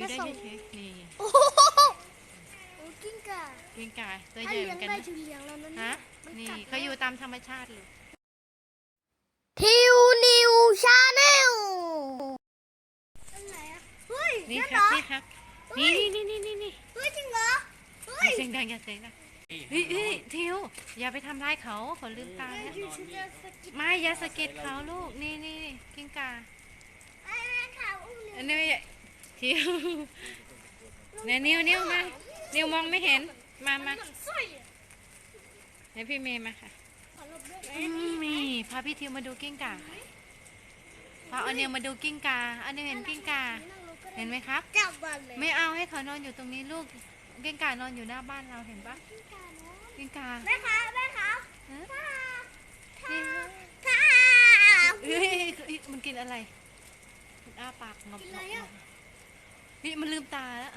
อยู่ได้มาส่งเฉยๆนี่โอ้โหโอ้กิ้งก่ากิ้งก่าตัวถ้าใหญ่เหมืเลี้ยองนกันได้นะถึงเลี้ยงแล้วนะฮะมันี่กัดเขาอยู่ตามธรรมชาติเลย ทิวนิวชาแนลอะไรอะเฮ้ยนี่นั่นคเหรรับอ นี่ครับเฮ้นี่ย นี่นี่นี่นี่เฮ้ยจริงเหรอเฮ้อย่ายเสียงดังอย่าเสียงดังเฮ้ยเฮ้ยทิวอย่าไปทำร้ายเขาเขาลืมตาแม่แล้วอยู่ฉันจะสะกิดไม่อย่าสะกิดเขาลูกนี่นี่นี่กิ้งก่าไอ้แม่ขาวอุ้มอันนี้ ทิวเนี่ยนิ้วนิ้วมานิ้วมองไม่เห็น มามามันสร้อยอะให้พี่เมย์มาค่ะขอหลบด้วยอืมนี่พาพี่ทิวมาดูกิ้งก่าพาเอาเนี่ยมาดูกิ้งก่าอันนี้เห็นกิ้งก่าเห็นไหมครับ จับมันเลย ไม่เอาให้เขานอนอยู่ตรงนี้ลูกกิ้งก่านอนอยู่หน้าบ้านเราเห็นปะกิ้งก่าเนอะกิ้งก่าแม่คะแม่คะฮะถ้านี่ถ้าเอ้ยเอ้ยมันกินอะไรมันอ้าปากงบกินงอะไรบอะ นี่มันลืมตาแล้ว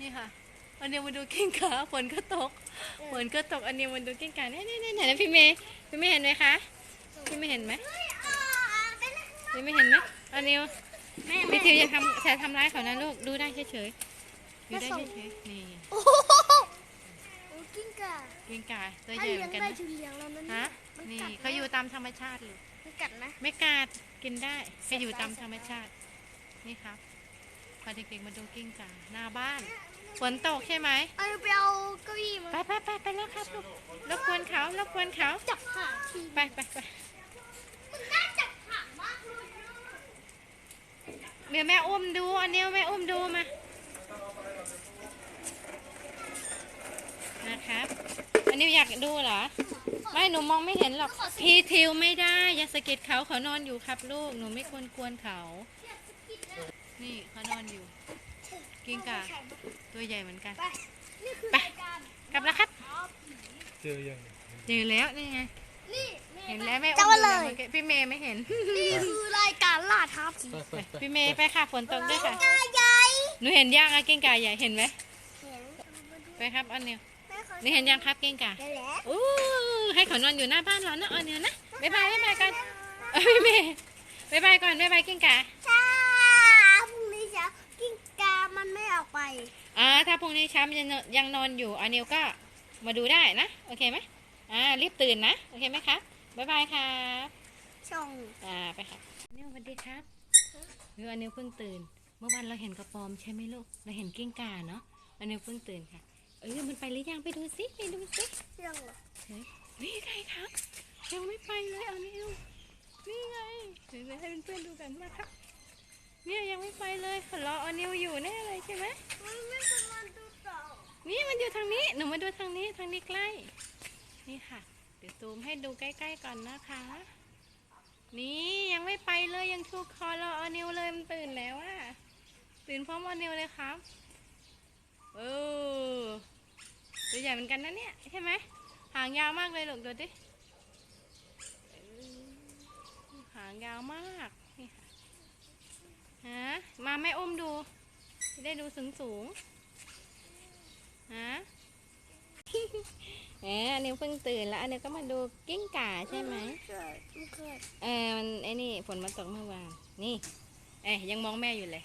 นี่ค่ะ อันเนี้ยมาดูกิ้งก่าฝนก็ตก ฝนก็ตก อันเนี้ยมาดูกิ้งก่าเนี่ยเนี่ยเนี่ยเห็นไหมพี่เมย์พี่เมย์เห็นไหมคะ พี่เมย์เห็นไหมเฮ้ยอ่าไปเลยพี่เมย์เห็นไหมอันเนี้ยแม่ไม่ทิวอย่าทำอย่าทำร้ายเขานะลูก ดูได้เฉยๆอยู่ได้เฉยๆนี่โอ้โหโอ้กิ้งก่ากิ้งก่าตัวถ้าใหญ่เลี้เหยมือนกันงได้นะถึงเลี้ยงแล้วนะฮะมันนี่กัดเขาอยู่ตามธรรมชาติเลยมันกัดไหมไม่กัด กินได้เขาอยู่ตามธรรมชาติ นี่ครับพาเด็กๆมาดูกิ้งก่าหน้าบ้าน ฝนตกใช่ไหมเอาไปเอาเก้าอี้มาไปไปไปไปแล้วครับลูกรบกวนเขารบกวนเขาจับขาทีไปไปไปมันน่าจับขามากเลยนะเดี๋ยวแม่อุ้มดูอันนี้แม่อุ้มดูมานะครับ อันนี้อยากดูเหรอ ไม่หนูมองไม่เห็นหรอก พีทิวไม่ได้อย่าสะกิดเขาเขานอนอยู่ครับลูก หนูไม่ควรกวนเขา นี่เขานอนอยู่ กิ้งก่าตัวใหญ่เหมือนกัน ไป นี่คือไป รายการกลับแล้วครับเจอยังเจอแล้วนี่ไง นี่เห็นแล้วแม่จัอุ้บมมาดูเลแล้วยเมื่อกี้พี่เมย์ไม่เห็น นี่คือรายการล่าท้าผี ไปไปไปพี่เมย์ไปค่ะฝนตกด้วยค่ะกาใหญ่หนูเห็นย่างอะกิ้งก่าใหญ่เห็นไหมเห็นไปครับอันเนียวแม่ขอนี่เห็นยังครับกิ้งก่าได้แล้วอู้ให้เขานอนอยู่หน้าบ้านเรานะอันเนียวนะบ๊ายบายบ๊ายบายกันเอ้ยพี่เมย์บ๊ายบายก่อนบ๊ายบายกิ้งก่า ถ้าพรุ่งนี้เช้ากิ้งกามันไม่ออกไป อ่าถ้า พรุ่งนี้เช้ามันยังนอนยังนอนอยู่อันเนียวก็มาดูได้นะ โอเคไหมอ่ารีบตื่นนะ โอเคไหมครับบ๊ายบายครับช่องอ่าไปครับเนี่ยสวัสดีครับเอออันเนียวเพิ่งตื่น เมื่อวานเราเห็นกระปอมใช่ไหมลูกเราเห็นกิ้งก่าเนาะอันเนียวเพิ่งตื่นค่ะเออมันไปหรือยังไปดูสิไปดูสิช่องเหรอเฮ้ยนี่ไงครับยังไม่ไปเลยเอานี่ดูนี่ไงเดี๋ยวให้เพื่อนๆดูกันมาครับ เนี่ยยังไม่ไปเลยรอเอานิวอยู่แน่เลยใช่ไหมมันไม่เป็นวันดูต่อนี่มันอยู่ทางนี้หนูมาดูทางนี้ทางนี้ใกล้ นี่ค่ะ เดี๋ยวซูมให้ดูใกล้ๆก่อนนะคะ นี่ยังไม่ไปเลยยังชูคอรอเอานิวเลยมันตื่นแล้วอะตื่นพร้อมเอานิวเลยครับเออตัวใหญ่เหมือนกันนะเนี่ยใช่ไหมหางยาวมากเลยลูกดูดิเออหางยาวมากนี่ค่ะ ฮะมาแม่อุ้มดู ได้ดูสูงสูงๆฮะแหมอันนี้เพิ่งตื่นแล้ว อันนี้ก็มาดูกิ้งก่าใช่ไหมเกิดไม่เออมันไอ้นี่ฝนมันตกเมื่อวานนี่ เอ้ยยังมองแม่อยู่เลย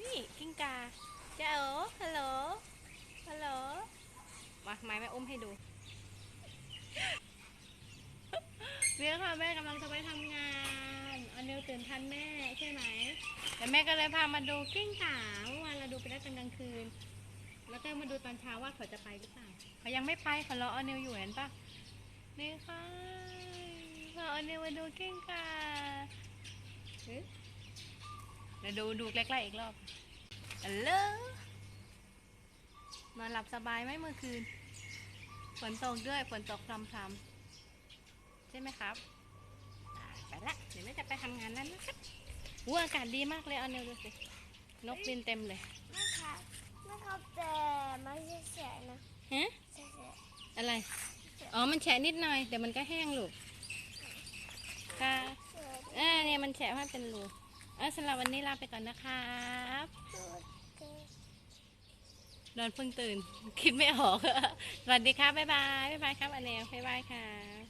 นี่กิ้งก่าเจ้าโอฮัลโหลฮัลโหลมาไม้แม่อุ้มให้ดูเนี่ยค่ะแม่กำลังจะไปทำงาน อันเดียวตื่นทันแม่ใช่ไหมแต่แม่ก็เลยพามาดูกิ้งก่าเมื่อวานเราดูไปแล้วตอนกลางคืน แล้วก็มาดูตอนเช้าว่าเขาจะไปหรือเปล่าเขายังไม่ไปเขารอเอานิวอยู่เห็นปะนี่ค่ะเราเอาเนี่ยมาดูเก้งกาเดี๋ยวดูดูใกล้ๆอีกรอบอัลโหลนอนหลับสบายไหมเมื่อคืนฝนตกด้วยฝนตกพรำๆใช่ไหมครับ ละเดี๋ยวแม่จะไปทำงานแล้วนะครับวัวอากาศดีมากเลยเอาเนี่ยดูสินกบินเต็มเลยแม่ครับแม่ครับแต่ไม่ใช่แฉะนะฮะแฉะอะไร อ๋อมันแฉะนิดหน่อยเดี๋ยวมันก็แห้งลูกค่ะแฉะอ่าเนี่ยมันแฉะให้เป็นรูเออสำหรับวันนี้ลาไปก่อนนะครับนอนเพิ่งตื่น คิดไม่ออกสวัสดีครับบ๊ายบายบ๊ายบายครับอันเนลบ๊ายบายครับ